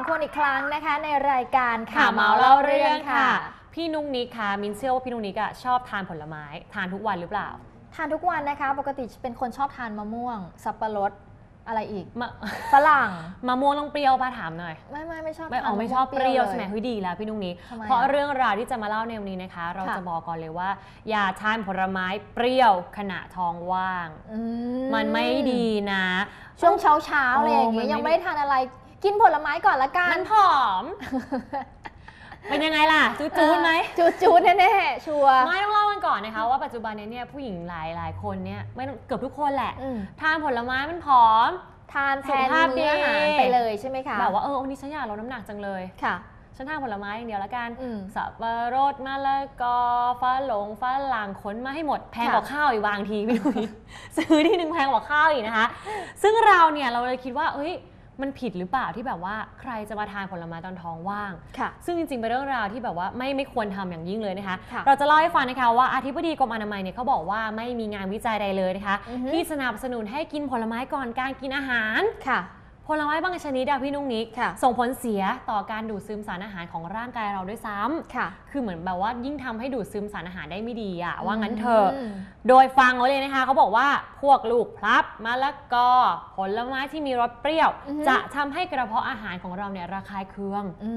องคนอีกครั้งนะคะ ในรายการข่าวเมาเล่าเรื่องค่ะ พี่นุ้งนิกค่ะมินเชื่อว่าพี่นุ้งนิกอะชอบทานผลไม้ ทานทุกวันหรือเปล่า ทานทุกวันนะคะ ปกติเป็นคนชอบทานมะม่วง สับปะรดอะไรอีกมะฝรั่งมะม่วงต้องเปรี้ยวป่ะถามหน่อย ไม่ไม่ไม่ชอบไม่ทานอ๋อไม่ชอบเปรี้ยวใช่ไหมเฮ้ยดีแล้วพี่นุ้งนิกทำไมเพราะอะเรื่องราวที่จะมาเล่าในวันนี้นะคะ เราค่ะจะบอกก่อนเลยว่า อย่าทานผลไม้เปรี้ยวขณะท้องว่างอืมันไม่ดีนะ ช่วงเช้าเช้าๆอะไรอย่างโอ้มัเงี้นยไม่ยังไม่ได้ทานอะไร กินผลไม้ก่อนละกัน มันผอม เป็นยังไงล่ะ จูดจูดไหมจูดจูดแน่ๆชัวร์ไม่ต้องเล่ากันก่อนนะคะ ว่าปัจจุบันนี้เนี่ยผู้หญิงหลายหลายๆคนเนี่ยไม่ต้องเกือบทุกคนแหละอืมทานผลไม้มันผอม ทานแทนสุขภาพมื้ออาหารดีไปเลยใช่ไหมคะแบบว่าเออวันนี้ฉันอยากลดน้ำหนักจังเลยค่ะฉันทานผลไม้อย่างเดียวละกันอืมสับปะรดมะละกอฟ้าหลงฟ้าหลังขนมาให้หมดแพงค่ะกว่าข้าวอีกบางทีพี่นุ้ยซื้อที่หนึ่งแพงกว่าข้าวอีกนะคะ ซึ่งเราเนี่ยเราเลยคิดว่าเอ้ย มันผิดหรือเปล่าที่แบบว่าใครจะมาทานผลไม้ตอนท้องว่าง ค่ะ ซึ่งจริงๆเป็นเรื่องราวที่แบบว่าไม่ไม่ควรทำอย่างยิ่งเลยนะคะ ค่ะเราจะเล่าให้ฟังนะคะว่าอธิบดีกรมอนามัยเนี่ยเขาบอกว่าไม่มีงานวิจัยใดเลยนะคะ อือฮึ ที่สนับสนุนให้กินผลไม้ก่อนการกินอาหาร ค่ะ ผลไม้บางชนิดอะพี่นุ้งนิกค่ะส่งผลเสียต่อการดูดซึมสารอาหารของร่างกายเราด้วยซ้ำค่ะ คือเหมือนแบบว่ายิ่งทำให้ดูดซึมสารอาหารได้ไม่ดีอะว่างั้นเถอะมโดยฟังไว้เลยนะคะเขาบอกว่าพวกลูกพลับมะละกอ ผลไม้ที่มีรสเปรี้ยวอือฮึจะทำให้กระเพาะอาหารของเราเนี่ยระคายเคืองอื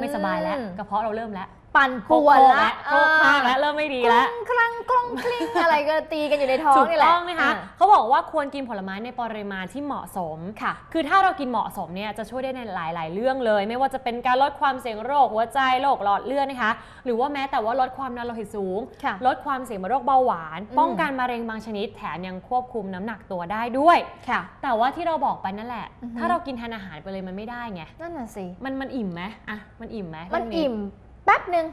ไม่สบายแล้วกระเพาะเราเริ่มแล้ว ปั่นป่วนโคกละโคกข้างแล้วเริ่มไม่ดีแล้วคลั่งคลั่งคลิ้งอะไรก็ตีกันอยู่ในท้องถูกนี่แหละต้องนะคะอ่าเขาบอกว่าควรกินผลไม้ในปริมาณที่เหมาะสมค่ะ คือถ้าเรากินเหมาะสมเนี่ยจะช่วยได้ในหลาย ๆ เรื่องเลย ไม่ว่าจะเป็นการลดความเสี่ยงโรคหัวใจโรคหลอดเลือดนะคะ หรือว่าแม้แต่ว่าลดความดันโลหิตสูงค่ะลดความเสี่ยงโรคเบาหวานอืมป้องกันมะเร็งบางชนิดแถมยังควบคุมน้ำหนักตัวได้ด้วยค่ะ แต่ว่าที่เราบอกไปนั่นแหละอือฮึถ้าเรากินทานอาหารไปเลยมันไม่ได้ไงนั่นน่ะสิมันมันอิ่มไหมอะมันอิ่มไหมมันเรื่องอิ่มแป๊บหนึ่ง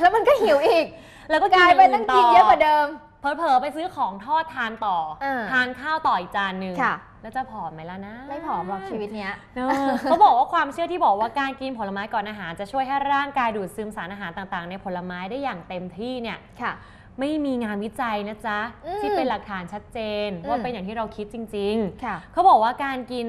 แล้วมันก็หิวอีก แล้วก็กลายเป็นย่ต้องกินเยอะกว่าเดิม เผลอๆไปซื้อของทอดทานต่ออ่าทานข้าวต่ออีกจานหนึ่งค่ะแล้วจะผอมไหมล่ะนะ ไม่ผอมหรอกชีวิตเนี้ยเออเขาบอกว่าความเชื่อที่บอกว่าการกินผลไม้ก่อนอาหารจะช่วยให้ร่างกายดูดซึมสารอาหารต่างๆ ในผลไม้ได้อย่างเต็มที่เนี่ยค่ะ ไม่มีงานวิจัยนะจ๊ะอืมที่เป็นหลักฐานชัดเจนอืมว่าเป็นอย่างที่เราคิดจริงค่ะๆเขาบอกว่าการกิน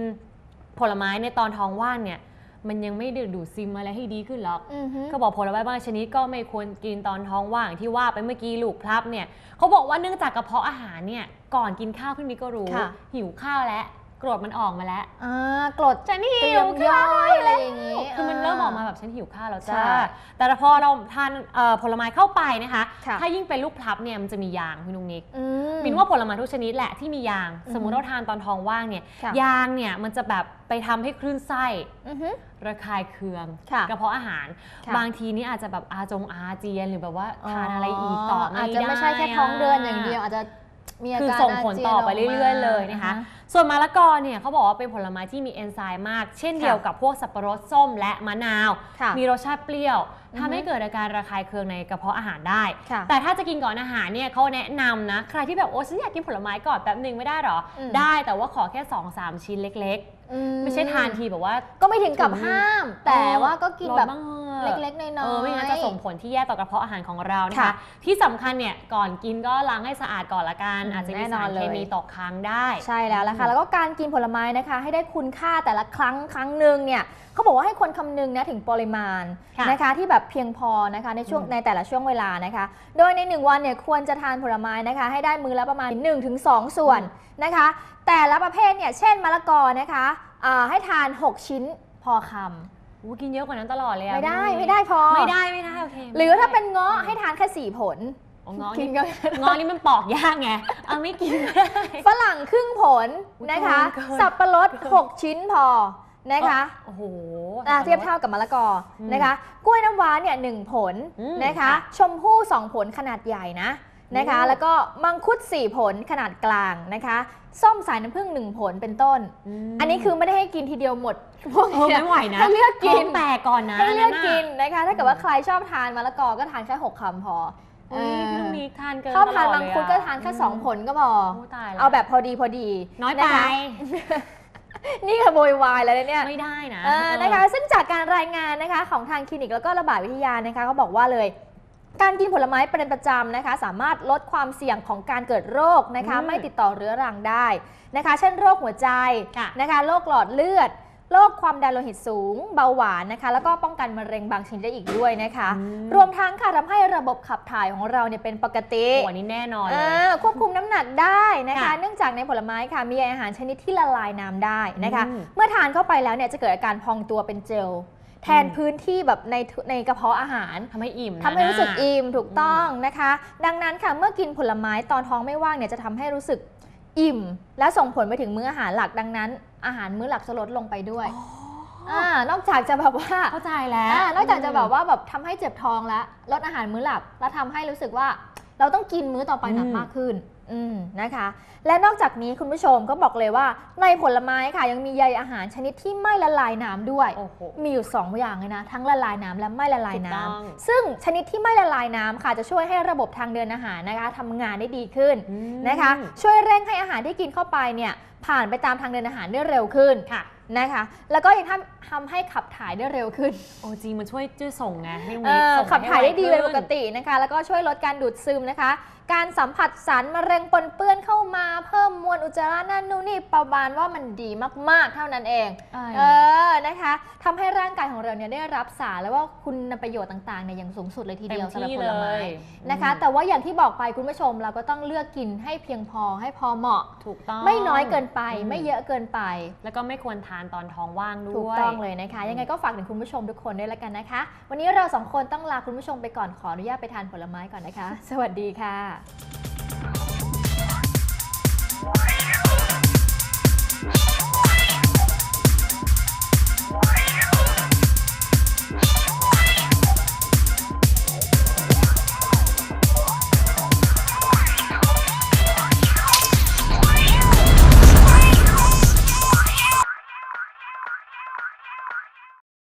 ผลไม้ในตอนท้องว่างเนี่ย มันยังไม่ดูดดูดซึมอะไรให้ดีขึ้นหรอกอือฮึเขาบอกผลไม้บางชนิดก็ไม่ควรกินตอนท้องว่างที่ว่าไปเมื่อกี้ลูกพลับเนี่ยเขาบอกว่าเนื่องจากกระเพาะอาหารเนี่ยก่อนกินข้าวขึ้นนี้ก็รู้ค่ะหิวข้าวแล้ว กรดมันออกมาแล้วอ่ากรดฉันหิเตรีวยมย่อยอะไรอย่างงี้คือมันเริ่มออกมาแบบฉันหิวข้าวแล้วจ้าใช่แต่พอเราทานเอ่อผลไม้เข้าไปนะคะค่ะถ้ายิ่งเป็นลูกพลับเนี่ยมันจะมียางพี่นุ้งนิกอืมมินว่าผลไม้ทุกชนิดแหละที่มียางอือฮึสมมุติเราทานตอนท้องว่างเนี่ยค่ะยางเนี่ยมันจะแบบไปทำให้คลื่นไส้อือฮึระคายเคืองค่ะกระเพาะอาหารค่ะบางทีนี่อาจจะแบบอาจงอาเจียนหรือแบบว่าทานอะไรอีกต่อไม่ได้อาจจะไม่ใช่แค่ท้องเดือนอย่างเดียวอาจจะ มีอาคือการส่งผลต่อไปาจียนกมาเรื่อยๆเลยนะคะอ่าฮส่วนมะละกอเนี่ยเขาบอกว่าเป็นผลไม้ที่มีเอนไซม์มาก เช่นเดียวกับพวกสับปะรดส้มและมะนาวค่ะมีรสชาติเปรี้ยวอือฮึทำให้เกิดอาการระคายเคืองในกระเพาะอาหารได้ค่ะแต่ถ้าจะกินก่อนอาหารเนี่ยเขาแนะนำนะ ใครที่แบบโอ้ฉันอยากกินผลไม้ก่อนแป๊บหนึ่งไม่ได้หรออืมได้แต่ว่าขอแค่ 2-3 ชิ้นเล็กอืๆ ไม่ใช่ทานทีแบบว่า ก็ไม่ถึงกับห้าม แต่ว่าก็กินแบบลดางถเล็กๆน้อยๆเออไม่งั้นจะส่งผลที่แย่ต่อกระเพาะอาหารของเรานะคะค่ะที่สำคัญเนี่ยก่อนกินก็ล้างให้สะอาดก่อนละกันอืมอาจจะมีแน่นสาอนรเลยเคมีตกค้างได้ ใช่แล้วละค่ะ แล้วก็การกินผลไม้นะคะ ให้ได้คุณค่าแต่ละครั้งครั้งหนึ่งเนี่ยเขาบอกว่าให้คนคำนึงนะถึงปริมาณค่ะนะคะที่แบบเพียงพอนะคะในช่วงอืมในแต่ละช่วงเวลานะคะ โดยใน 1 วันเนี่ยควรจะทานผลไม้นะคะ ให้ได้มือละประมาณ 1-2 ส่วนนะคะ แต่ละประเภทเนี่ยเช่นมะละกอนะคะอ่าให้ทาน 6 ชิ้นพอคอู้กินเยอะกว่านั้นตลอดเลยำอะไม่ได้พี่ไม่ได้พอ ไม่ได้ไม่ได้โอเคหรือถ้าเป็นเงาะให้ทานแค่4ผลอ๋อเงาะกินี่นก็เงาะนี่มันปอกยากไงเอาไม่กินไม่ได้ฝรั่งครึ่งผลนะคะเกินเกินสับปะรด6ชิ้นพอนะคะโอ้โหอะเทียบเท่ากับมะละกออมนะคะ กล้วยน้ำว้าเนี่ยหนึ่งผลอืมนะคะค่ะชมพู่สองผลขนาดใหญ่นะ นะคะโอ้แล้วก็มังคุด 4 ผลขนาดกลางนะคะส้มสายน้ำผึ้งหนึ่งผลเป็นต้นมอันนี้คือไม่ได้ให้กินทีเดียวหมดพวกเออเนี้ยไม่ไหวนะให้เลือกกินท้องแตกก่อนนะให้เลือกนนั้นกินน่ะนะคะ ถ้าเกิดว่าใครชอบทานมะละกอก็ทานแค่หกคำพออุ้ยเออพี่ลูกนี้ทานเกินชอบทานตลมัดงเลยคุดอะก็ทานแค่สองผลก็พอโอ้ตายแล้วเอาแบบพอดีพอดีน้อยไปนะคะนี่ขโมยวายแล้วเนี่ยไม่ได้นะเออนะคะ ซึ่งจากการรายงานนะคะของทางคลินิกแล้วก็ระบาดวิทยานะคะเขาบอกว่าเลย การกินผลไม้เป็นประจำนะคะ สามารถลดความเสี่ยงของการเกิดโรคนะคะอืมไม่ติดต่อเรื้อรังได้นะคะ เช่นโรคหัวใจค่ะนะคะโรคหลอดเลือดโรคความดันโลหิตสูง เบาหวานนะคะ แล้วก็ป้องกันมะเร็งบางชนิดได้อีกด้วยนะคะอืมรวมทั้งค่ะทำให้ระบบขับถ่ายของเราเนี่ยเป็นปกติหัวนี้แน่นอนเลอ่ายควบคุมน้ำหนักได้นะคะค่ะเนื่องจากในผลไม้ค่ะมีอาหารชนิดที่ละลายน้ำได้นะคะอืมเมื่อทานเข้าไปแล้วเนี่ยจะเกิดอาการพองตัวเป็นเจล แทนอืมพื้นที่แบบในทุในกระเพาะอาหารทำให้อิ่มนะทำให้รู้สึกน่ะอิ่มถูกต้องนะคะ ดังนั้นค่ะเมื่อกินผลไม้ตอนท้องไม่ว่างเนี่ยจะทำให้รู้สึกอิ่ม และส่งผลไปถึงมื้ออาหารหลักดังนั้น อาหารมื้อหลักจะลดลงไปด้วยอ๋อานอกจากจะแบบว่าเข้าใจแล้วอ่านอกจากจะแบบว่าแบบทำให้เจ็บท้องแล้วลดอาหารมื้อหลัก แล้วทำให้รู้สึกว่าเราต้องกินมื้อต่อไปหนักอืมมากขึ้น อืมนะคะ และนอกจากนี้คุณผู้ชมก็บอกเลยว่า ในผลไม้ค่ะยังมีใยอาหารชนิดที่ไม่ละลายน้ำด้วย โอ้โห มีอยู่ 2 อย่างเลยนะ ทั้งละลายน้ำและไม่ละลายน้ถูกต้องำซึ่งชนิดที่ไม่ละลายน้ำค่ะจะช่วยให้ระบบทางเดินอาหารนะคะทำงานได้ดีขึ้นอืม นะคะ ช่วยเร่งให้อาหารที่กินเข้าไปเนี่ยผ่านไปตามทางเดินอาหารได้เร็วขึ้นค่ะ นะคะ แล้วก็ยังทำทำให้ขับถ่ายได้เร็วขึ้น โอ้จริงมันช่วยจื้อส่งไงให้เอวิอส่งขับถ่ายได้ดีเป็นให้ปวกขึ้นตินะคะ แล้วก็ช่วยลดการดูดซึมนะคะ การสัมผัสสารมะเร็งปนเปื้อนเข้ามาเพิ่มมวลอุจจาระนั่นนู่นนี่ประมาณว่ามันดีมากๆ เท่านั้นเองเออนะคะทำให้ร่างกายของเราเนี่ยได้รับสารแล้วว่าคุณประโยชน์ต่างๆเนี่ยอย่างสูงสุดเลยทีเต็เดีมยวสำหรับที่ผเลลไม้ยนะคะอืมแต่ว่าอย่างที่บอกไปคุณผู้ชมเราก็ต้องเลือกกินให้เพียงพอให้พอเหมาะถูกต้องไม่น้อยเกินไปอืมไม่เยอะเกินไป แล้วก็ไม่ควรทานตอนท้องว่างด้วยถูกต้องเลยนะคะ ยังไงก็ฝากถึงคุณผู้ชมทุกคนด้วยละกันนะคะ วันนี้เราสองคนต้องลาคุณผู้ชมไปก่อนขออนุญาตไปทานผลไม้ก่อนนะคะ สวัสดีค่ะ lá.